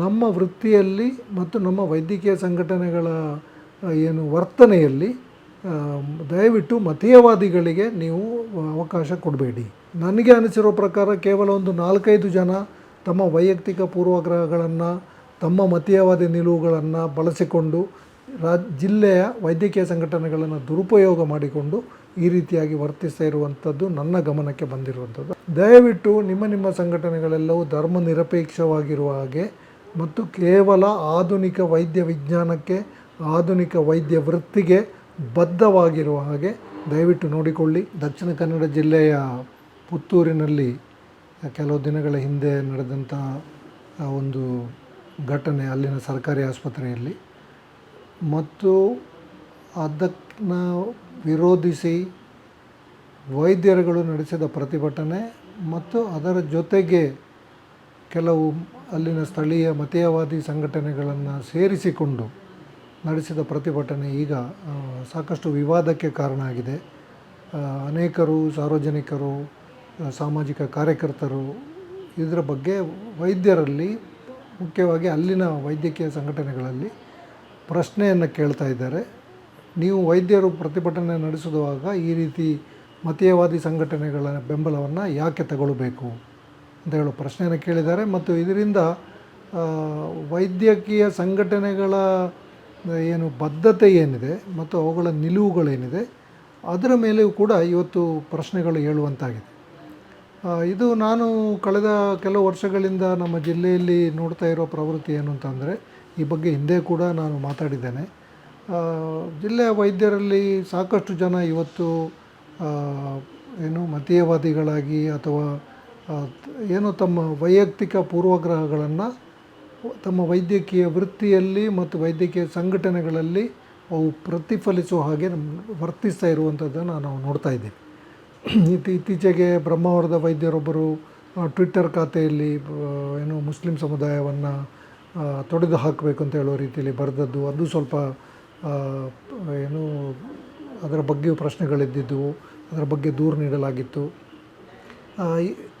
ನಮ್ಮ ವೃತ್ತಿಯಲ್ಲಿ ಮತ್ತು ನಮ್ಮ ವೈದ್ಯಕೀಯ ಸಂಘಟನೆಗಳ ಏನು ವರ್ತನೆಯಲ್ಲಿ ದಯವಿಟ್ಟು ಮತೀಯವಾದಿಗಳಿಗೆ ನೀವು ಅವಕಾಶ ಕೊಡಬೇಡಿ. ನನಗೆ ಅನಿಸಿರೋ ಪ್ರಕಾರ ಕೇವಲ ಒಂದು ನಾಲ್ಕೈದು ಜನ ತಮ್ಮ ವೈಯಕ್ತಿಕ ಪೂರ್ವಗ್ರಹಗಳನ್ನು, ತಮ್ಮ ಮತೀಯವಾದಿ ನಿಲುವುಗಳನ್ನು ಬಳಸಿಕೊಂಡು ರಾ, ಜಿಲ್ಲೆಯ ವೈದ್ಯಕೀಯ ಸಂಘಟನೆಗಳನ್ನು ದುರುಪಯೋಗ ಮಾಡಿಕೊಂಡು ಈ ರೀತಿಯಾಗಿ ವರ್ತಿಸ್ತಾ ಇರುವಂಥದ್ದು ನನ್ನ ಗಮನಕ್ಕೆ ಬಂದಿರುವಂಥದ್ದು. ದಯವಿಟ್ಟು ನಿಮ್ಮ ನಿಮ್ಮ ಸಂಘಟನೆಗಳೆಲ್ಲವೂ ಧರ್ಮ ನಿರಪೇಕ್ಷವಾಗಿರುವ ಹಾಗೆ ಮತ್ತು ಕೇವಲ ಆಧುನಿಕ ವೈದ್ಯ ವಿಜ್ಞಾನಕ್ಕೆ, ಆಧುನಿಕ ವೈದ್ಯ ವೃತ್ತಿಗೆ ಬದ್ಧವಾಗಿರುವ ಹಾಗೆ ದಯವಿಟ್ಟು ನೋಡಿಕೊಳ್ಳಿ. ದಕ್ಷಿಣ ಕನ್ನಡ ಜಿಲ್ಲೆಯ ಪುತ್ತೂರಿನಲ್ಲಿ ಕೆಲವು ದಿನಗಳ ಹಿಂದೆ ನಡೆದಂಥ ಒಂದು ಘಟನೆ ಅಲ್ಲಿನ ಸರ್ಕಾರಿ ಆಸ್ಪತ್ರೆಯಲ್ಲಿ. ಮತ್ತು ಅದಕ್ಕನ್ನ ವಿರೋಧಿಸಿ ವೈದ್ಯರುಗಳು ನಡೆಸಿದ ಪ್ರತಿಭಟನೆ ಮತ್ತು ಅದರ ಜೊತೆಗೆ ಕೆಲವು ಅಲ್ಲಿನ ಸ್ಥಳೀಯ ಮತೀಯವಾದಿ ಸಂಘಟನೆಗಳನ್ನು ಸೇರಿಸಿಕೊಂಡು ನಡೆಸಿದ ಪ್ರತಿಭಟನೆ ಈಗ ಸಾಕಷ್ಟು ವಿವಾದಕ್ಕೆ ಕಾರಣ ಆಗಿದೆ. ಅನೇಕರು ಸಾರ್ವಜನಿಕರು ಸಾಮಾಜಿಕ ಕಾರ್ಯಕರ್ತರು ಇದರ ಬಗ್ಗೆ ವೈದ್ಯರಲ್ಲಿ, ಮುಖ್ಯವಾಗಿ ಅಲ್ಲಿನ ವೈದ್ಯಕೀಯ ಸಂಘಟನೆಗಳಲ್ಲಿ ಪ್ರಶ್ನೆಯನ್ನು ಕೇಳ್ತಾ ಇದ್ದಾರೆ. ನೀವು ವೈದ್ಯರು ಪ್ರತಿಭಟನೆ ನಡೆಸುವಾಗ ಈ ರೀತಿ ಮತೀಯವಾದಿ ಸಂಘಟನೆಗಳ ಬೆಂಬಲವನ್ನು ಯಾಕೆ ತಗೊಳ್ಬೇಕು? ಅಂತ ಹೇಳೋ ಪ್ರಶ್ನೆಯನ್ನು ಕೇಳಿದ್ದಾರೆ. ಮತ್ತು ಇದರಿಂದ ವೈದ್ಯಕೀಯ ಸಂಘಟನೆಗಳ ಏನು ಬದ್ಧತೆ ಏನಿದೆ ಮತ್ತು ಅವುಗಳ ನಿಲುವುಗಳೇನಿದೆ, ಅದರ ಮೇಲೆಯೂ ಕೂಡ ಇವತ್ತು ಪ್ರಶ್ನೆಗಳು ಏಳುವಂತಾಗಿದೆ. ಇದು ನಾನು ಕಳೆದ ಕೆಲವು ವರ್ಷಗಳಿಂದ ನಮ್ಮ ಜಿಲ್ಲೆಯಲ್ಲಿ ನೋಡ್ತಾ ಇರೋ ಪ್ರವೃತ್ತಿ ಏನು ಅಂತಂದರೆ, ಈ ಬಗ್ಗೆ ಹಿಂದೆ ಕೂಡ ನಾನು ಮಾತಾಡಿದ್ದೇನೆ. ಜಿಲ್ಲೆಯ ವೈದ್ಯರಲ್ಲಿ ಸಾಕಷ್ಟು ಜನ ಇವತ್ತು ಏನು ಮತೀಯವಾದಿಗಳಾಗಿ ಅಥವಾ ಏನು ತಮ್ಮ ವೈಯಕ್ತಿಕ ಪೂರ್ವಗ್ರಹಗಳನ್ನು ತಮ್ಮ ವೈದ್ಯಕೀಯ ವೃತ್ತಿಯಲ್ಲಿ ಮತ್ತು ವೈದ್ಯಕೀಯ ಸಂಘಟನೆಗಳಲ್ಲಿ ಅವು ಪ್ರತಿಫಲಿಸುವ ಹಾಗೆ ನಮ್ಮ ವರ್ತಿಸ್ತಾ ಇರುವಂಥದ್ದನ್ನು ನಾವು ನೋಡ್ತಾ ಇದ್ದೀವಿ. ಇತ್ತ ಇತ್ತೀಚೆಗೆ ಬ್ರಹ್ಮಾವರದ ವೈದ್ಯರೊಬ್ಬರು ಟ್ವಿಟ್ಟರ್ ಖಾತೆಯಲ್ಲಿ ಏನು ಮುಸ್ಲಿಂ ಸಮುದಾಯವನ್ನು ತೊಡೆದು ಹಾಕಬೇಕು ಅಂತ ಹೇಳೋ ರೀತಿಯಲ್ಲಿ ಬರೆದದ್ದು. ಅದು ಸ್ವಲ್ಪ ಏನು ಅದರ ಬಗ್ಗೆಯೂ ಪ್ರಶ್ನೆಗಳಿದ್ದಿದ್ದವು ಅದರ ಬಗ್ಗೆ ದೂರು ನೀಡಲಾಗಿತ್ತು.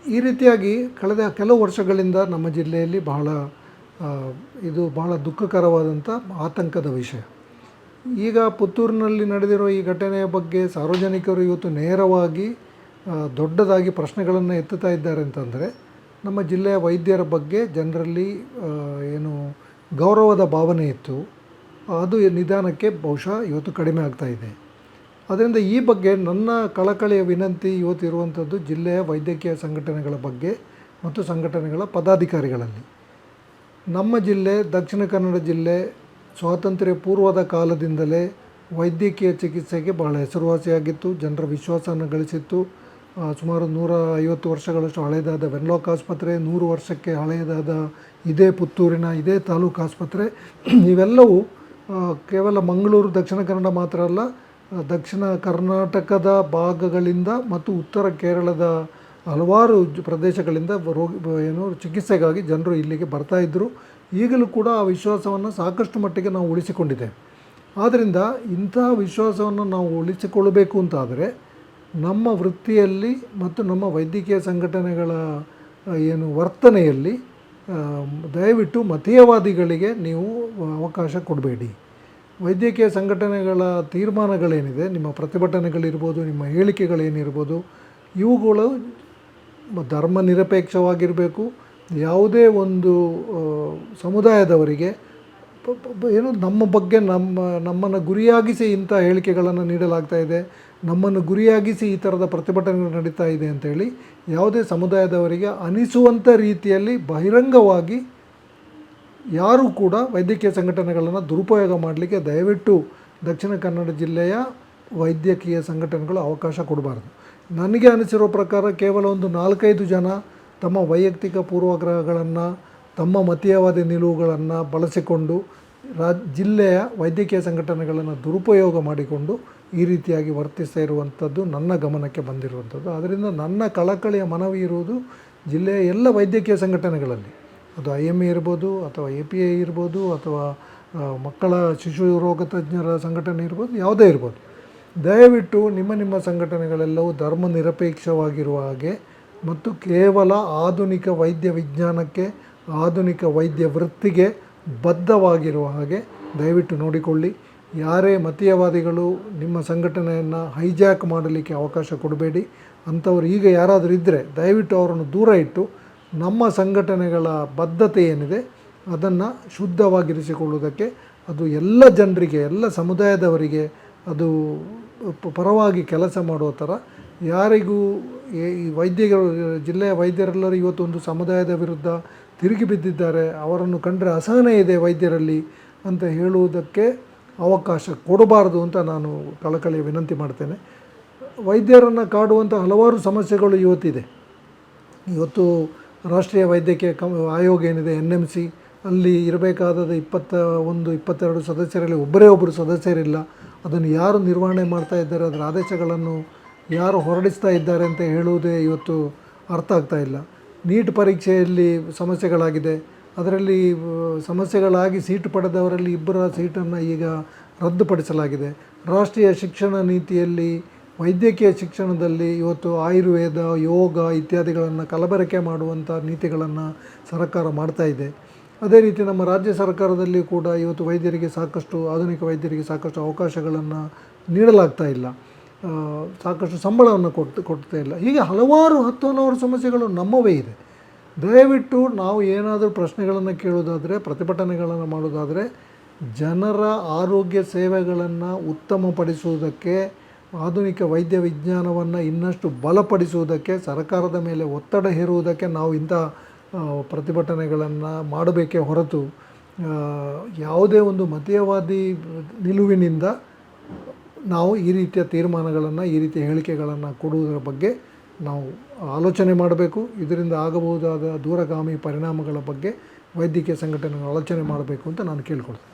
ಈ- ರೀತಿಯಾಗಿ ಕಳೆದ ಕೆಲವು ವರ್ಷಗಳಿಂದ ನಮ್ಮ ಜಿಲ್ಲೆಯಲ್ಲಿ ಬಹಳ ಇದು ಬಹಳ ದುಃಖಕರವಾದಂಥ ಆತಂಕದ ವಿಷಯ. ಈಗ ಪುತ್ತೂರಿನಲ್ಲಿ ನಡೆದಿರೋ ಈ ಘಟನೆಯ ಬಗ್ಗೆ ಸಾರ್ವಜನಿಕರು ಇವತ್ತು ನೇರವಾಗಿ ದೊಡ್ಡದಾಗಿ ಪ್ರಶ್ನೆಗಳನ್ನು ಎತ್ತುತ್ತಾ ಇದ್ದಾರೆ ಅಂತಂದರೆ, ನಮ್ಮ ಜಿಲ್ಲೆಯ ವೈದ್ಯರ ಬಗ್ಗೆ ಜನರಲ್ಲಿ ಏನು ಗೌರವದ ಭಾವನೆ ಇತ್ತು. ಅದು ನಿಧಾನಕ್ಕೆ ಬಹುಶಃ ಇವತ್ತು ಕಡಿಮೆ ಆಗ್ತಾ ಇದೆ. ಅದರಿಂದ ಈ ಬಗ್ಗೆ ನನ್ನ ಕಳಕಳಿಯ ವಿನಂತಿ ಇವತ್ತು ಇರುವಂಥದ್ದು ಜಿಲ್ಲೆಯ ವೈದ್ಯಕೀಯ ಸಂಘಟನೆಗಳ ಬಗ್ಗೆ ಮತ್ತು ಸಂಘಟನೆಗಳ ಪದಾಧಿಕಾರಿಗಳಲ್ಲಿ. ನಮ್ಮ ಜಿಲ್ಲೆ, ದಕ್ಷಿಣ ಕನ್ನಡ ಜಿಲ್ಲೆ ಸ್ವಾತಂತ್ರ್ಯ ಪೂರ್ವದ ಕಾಲದಿಂದಲೇ ವೈದ್ಯಕೀಯ ಚಿಕಿತ್ಸೆಗೆ ಬಹಳ ಹೆಸರುವಾಸಿಯಾಗಿತ್ತು, ಜನರ ವಿಶ್ವಾಸವನ್ನು ಗಳಿಸಿತ್ತು. ಸುಮಾರು ನೂರ ಐವತ್ತು ವರ್ಷಗಳಷ್ಟು ಹಳೆಯದಾದ ವೆನ್ಲಾಕ್ ಆಸ್ಪತ್ರೆ, ನೂರು ವರ್ಷಕ್ಕೆ ಹಳೆಯದಾದ ಇದೇ ಪುತ್ತೂರಿನ ಇದೇ ತಾಲೂಕು ಆಸ್ಪತ್ರೆ. ಇವೆಲ್ಲವೂ ಕೇವಲ ಮಂಗಳೂರು, ದಕ್ಷಿಣ ಕನ್ನಡ ಮಾತ್ರ ಅಲ್ಲ ದಕ್ಷಿಣ ಕರ್ನಾಟಕದ ಭಾಗಗಳಿಂದ ಮತ್ತು ಉತ್ತರ ಕೇರಳದ ಹಲವಾರು ಪ್ರದೇಶಗಳಿಂದ ರೋಗಿ ಏನು ಚಿಕಿತ್ಸೆಗಾಗಿ ಜನರು ಇಲ್ಲಿಗೆ ಬರ್ತಾ ಇದ್ದರು ಈಗಲೂ ಕೂಡ ಆ ವಿಶ್ವಾಸವನ್ನು ಸಾಕಷ್ಟು ಮಟ್ಟಿಗೆ ನಾವು ಉಳಿಸಿಕೊಂಡಿದ್ದೇವೆ ಆದ್ದರಿಂದ ಇಂತಹ ವಿಶ್ವಾಸವನ್ನು ನಾವು ಉಳಿಸಿಕೊಳ್ಳಬೇಕು ಅಂತಾದರೆ ನಮ್ಮ ವೃತ್ತಿಯಲ್ಲಿ ಮತ್ತು ನಮ್ಮ ವೈದ್ಯಕೀಯ ಸಂಘಟನೆಗಳ ಏನು ವರ್ತನೆಯಲ್ಲಿ ದಯವಿಟ್ಟು ಮತೀಯವಾದಿಗಳಿಗೆ ನೀವು ಅವಕಾಶ ಕೊಡಬೇಡಿ. ವೈದ್ಯಕೀಯ ಸಂಘಟನೆಗಳ ತೀರ್ಮಾನಗಳೇನಿದೆ, ನಿಮ್ಮ ಪ್ರತಿಭಟನೆಗಳಿರ್ಬೋದು, ನಿಮ್ಮ ಹೇಳಿಕೆಗಳೇನಿರ್ಬೋದು, ಇವುಗಳು ಧರ್ಮ ನಿರಪೇಕ್ಷವಾಗಿರಬೇಕು ಯಾವುದೇ ಒಂದು ಸಮುದಾಯದವರಿಗೆ ಏನು ನಮ್ಮ ಬಗ್ಗೆ ನಮ್ಮ, ನಮ್ಮನ್ನು ಗುರಿಯಾಗಿಸಿ ಇಂಥ ಹೇಳಿಕೆಗಳನ್ನು ನೀಡಲಾಗ್ತಾ ಇದೆ. ನಮ್ಮನ್ನು ಗುರಿಯಾಗಿಸಿ ಈ ಥರದ ಪ್ರತಿಭಟನೆಗಳು ನಡೀತಾ ಇದೆ ಅಂತೇಳಿ ಯಾವುದೇ ಸಮುದಾಯದವರಿಗೆ ಅನಿಸುವಂಥ ರೀತಿಯಲ್ಲಿ ಬಹಿರಂಗವಾಗಿ ಯಾರೂ ಕೂಡ ವೈದ್ಯಕೀಯ ಸಂಘಟನೆಗಳನ್ನು ದುರುಪಯೋಗ ಮಾಡಲಿಕ್ಕೆ ದಯವಿಟ್ಟು ದಕ್ಷಿಣ ಕನ್ನಡ ಜಿಲ್ಲೆಯ ವೈದ್ಯಕೀಯ ಸಂಘಟನೆಗಳು ಅವಕಾಶ ಕೊಡಬಾರ್ದು. ನನಗೆ ಅನಿಸಿರೋ ಪ್ರಕಾರ ಕೇವಲ ಒಂದು ನಾಲ್ಕೈದು ಜನ ತಮ್ಮ ವೈಯಕ್ತಿಕ ಪೂರ್ವಗ್ರಹಗಳನ್ನು, ತಮ್ಮ ಮತೀಯವಾದಿ ನಿಲುವುಗಳನ್ನು ಬಳಸಿಕೊಂಡು ರಾ, ಜಿಲ್ಲೆಯ ವೈದ್ಯಕೀಯ ಸಂಘಟನೆಗಳನ್ನು ದುರುಪಯೋಗ ಮಾಡಿಕೊಂಡು ಈ ರೀತಿಯಾಗಿ ವರ್ತಿಸ್ತಾ ಇರುವಂಥದ್ದು ನನ್ನ ಗಮನಕ್ಕೆ ಬಂದಿರುವಂಥದ್ದು. ಅದರಿಂದ ನನ್ನ ಕಳಕಳಿಯ ಮನವಿ ಇರುವುದು ಜಿಲ್ಲೆಯ ಎಲ್ಲ ವೈದ್ಯಕೀಯ ಸಂಘಟನೆಗಳಲ್ಲಿ. ಅದು ಐ ಎಂ ಎ ಇರ್ಬೋದು ಅಥವಾ ಎ ಪಿ ಐ ಇರ್ಬೋದು ಅಥವಾ ಮಕ್ಕಳ ಶಿಶು ರೋಗ ತಜ್ಞರ ಸಂಘಟನೆ ಇರ್ಬೋದು, ಯಾವುದೇ ಇರ್ಬೋದು. ದಯವಿಟ್ಟು ನಿಮ್ಮ ನಿಮ್ಮ ಸಂಘಟನೆಗಳೆಲ್ಲವೂ ಧರ್ಮ ನಿರಪೇಕ್ಷವಾಗಿರುವ ಹಾಗೆ ಮತ್ತು ಕೇವಲ ಆಧುನಿಕ ವೈದ್ಯ ವಿಜ್ಞಾನಕ್ಕೆ, ಆಧುನಿಕ ವೈದ್ಯ ವೃತ್ತಿಗೆ ಬದ್ಧವಾಗಿರುವ ಹಾಗೆ ದಯವಿಟ್ಟು ನೋಡಿಕೊಳ್ಳಿ. ಯಾರೇ ಮತೀಯವಾದಿಗಳು ನಿಮ್ಮ ಸಂಘಟನೆಯನ್ನು ಹೈಜ್ಯಾಕ್ ಮಾಡಲಿಕ್ಕೆ ಅವಕಾಶ ಕೊಡಬೇಡಿ. ಅಂಥವ್ರು ಈಗ ಯಾರಾದರೂ ಇದ್ದರೆ ದಯವಿಟ್ಟು ಅವರನ್ನು ದೂರ ಇಟ್ಟು ನಮ್ಮ ಸಂಘಟನೆಗಳ ಬದ್ಧತೆ ಏನಿದೆ, ಅದನ್ನು ಶುದ್ಧವಾಗಿರಿಸಿಕೊಳ್ಳುವುದಕ್ಕೆ ಅದು ಎಲ್ಲ ಜನರಿಗೆ, ಎಲ್ಲ ಸಮುದಾಯದವರಿಗೆ ಅದು ಪರವಾಗಿ ಕೆಲಸ ಮಾಡುವ ಥರ ಯಾರಿಗೂ ಈ- ವೈದ್ಯರು, ಜಿಲ್ಲೆಯ ವೈದ್ಯರೆಲ್ಲರೂ ಇವತ್ತು ಒಂದು ಸಮುದಾಯದ ವಿರುದ್ಧ ತಿರುಗಿ ಬಿದ್ದಿದ್ದಾರೆ, ಅವರನ್ನು ಕಂಡರೆ ಅಸಹನೆ ಇದೆ ವೈದ್ಯರಲ್ಲಿ ಅಂತ ಹೇಳುವುದಕ್ಕೆ ಅವಕಾಶ ಕೊಡಬಾರದು ಅಂತ ನಾನು ಕಳಕಳಿಯ ವಿನಂತಿ ಮಾಡ್ತೇನೆ. ವೈದ್ಯರನ್ನು ಕಾಡುವಂಥ ಹಲವಾರು ಸಮಸ್ಯೆಗಳು ಇವತ್ತಿದೆ. ಇವತ್ತು ರಾಷ್ಟ್ರೀಯ ವೈದ್ಯಕೀಯ ಕಮ್ ಆಯೋಗ ಏನಿದೆ ಎನ್ ಎಂ ಸಿ ಅಲ್ಲಿ ಇರಬೇಕಾದ ಇಪ್ಪತ್ತ ಒಂದು, ಇಪ್ಪತ್ತೆರಡು ಸದಸ್ಯರಲ್ಲಿ ಒಬ್ಬರೇ ಒಬ್ಬರು ಸದಸ್ಯರಿಲ್ಲ. ಅದನ್ನು ಯಾರು ನಿರ್ವಹಣೆ ಮಾಡ್ತಾ ಇದ್ದಾರೆ, ಅದರ ಆದೇಶಗಳನ್ನು ಯಾರು ಹೊರಡಿಸ್ತಾ ಇದ್ದಾರೆ ಅಂತ ಹೇಳುವುದೇ ಇವತ್ತು ಅರ್ಥ ಆಗ್ತಾ ಇಲ್ಲ. ನೀಟ್ ಪರೀಕ್ಷೆಯಲ್ಲಿ ಸಮಸ್ಯೆಗಳಾಗಿದೆ. ಅದರಲ್ಲಿ ಸಮಸ್ಯೆಗಳಾಗಿ ಸೀಟು ಪಡೆದವರಲ್ಲಿ ಇಬ್ಬರ ಸೀಟನ್ನು ಈಗ ರದ್ದುಪಡಿಸಲಾಗಿದೆ. ರಾಷ್ಟ್ರೀಯ ಶಿಕ್ಷಣ ನೀತಿಯಲ್ಲಿ ವೈದ್ಯಕೀಯ ಶಿಕ್ಷಣದಲ್ಲಿ ಇವತ್ತು ಆಯುರ್ವೇದ, ಯೋಗ ಇತ್ಯಾದಿಗಳನ್ನು ಕಲಬೆರಕೆ ಮಾಡುವಂಥ ನೀತಿಗಳನ್ನು ಸರ್ಕಾರ ಮಾಡ್ತಾ ಇದೆ. ಅದೇ ರೀತಿ ನಮ್ಮ ರಾಜ್ಯ ಸರ್ಕಾರದಲ್ಲಿ ಕೂಡ ಇವತ್ತು ವೈದ್ಯರಿಗೆ ಸಾಕಷ್ಟು, ಆಧುನಿಕ ವೈದ್ಯರಿಗೆ ಸಾಕಷ್ಟು ಅವಕಾಶಗಳನ್ನು ನೀಡಲಾಗ್ತಾ ಇಲ್ಲ. ಸಾಕಷ್ಟು ಸಂಬಳವನ್ನು ಕೊಟ್ಟು ಕೊಡ್ತಾ ಇಲ್ಲ. ಹೀಗೆ ಹಲವಾರು ಹತ್ತು ಹಲವಾರು ಸಮಸ್ಯೆಗಳು ನಮ್ಮವೇ ಇದೆ. ದಯವಿಟ್ಟು ನಾವು ಏನಾದರೂ ಪ್ರಶ್ನೆಗಳನ್ನು ಕೇಳೋದಾದರೆ, ಪ್ರತಿಭಟನೆಗಳನ್ನು ಮಾಡೋದಾದರೆ, ಜನರ ಆರೋಗ್ಯ ಸೇವೆಗಳನ್ನು ಉತ್ತಮಪಡಿಸುವುದಕ್ಕೆ ಆಧುನಿಕ ವೈದ್ಯ ವಿಜ್ಞಾನವನ್ನು ಇನ್ನಷ್ಟು ಬಲಪಡಿಸುವುದಕ್ಕೆ, ಸರ್ಕಾರದ ಮೇಲೆ ಒತ್ತಡ ಹೇರುವುದಕ್ಕೆ ನಾವು ಇಂಥ ಪ್ರತಿಭಟನೆಗಳನ್ನು ಮಾಡಬೇಕೇ ಹೊರತು ಯಾವುದೇ ಒಂದು ಮತೀಯವಾದಿ ನಿಲುವಿನಿಂದ ನಾವು ಈ ರೀತಿಯ ತೀರ್ಮಾನಗಳನ್ನು, ಈ ರೀತಿಯ ಹೇಳಿಕೆಗಳನ್ನು ಕೊಡುವುದರ ಬಗ್ಗೆ ನಾವು ಆಲೋಚನೆ ಮಾಡಬೇಕು. ಇದರಿಂದ ಆಗಬಹುದಾದ ದೂರಗಾಮಿ ಪರಿಣಾಮಗಳ ಬಗ್ಗೆ ವೈದ್ಯಕೀಯ ಸಂಘಟನೆಗಳು ಆಲೋಚನೆ ಮಾಡಬೇಕು ಅಂತ ನಾನು ಕೇಳ್ಕೊಳ್ತೇನೆ.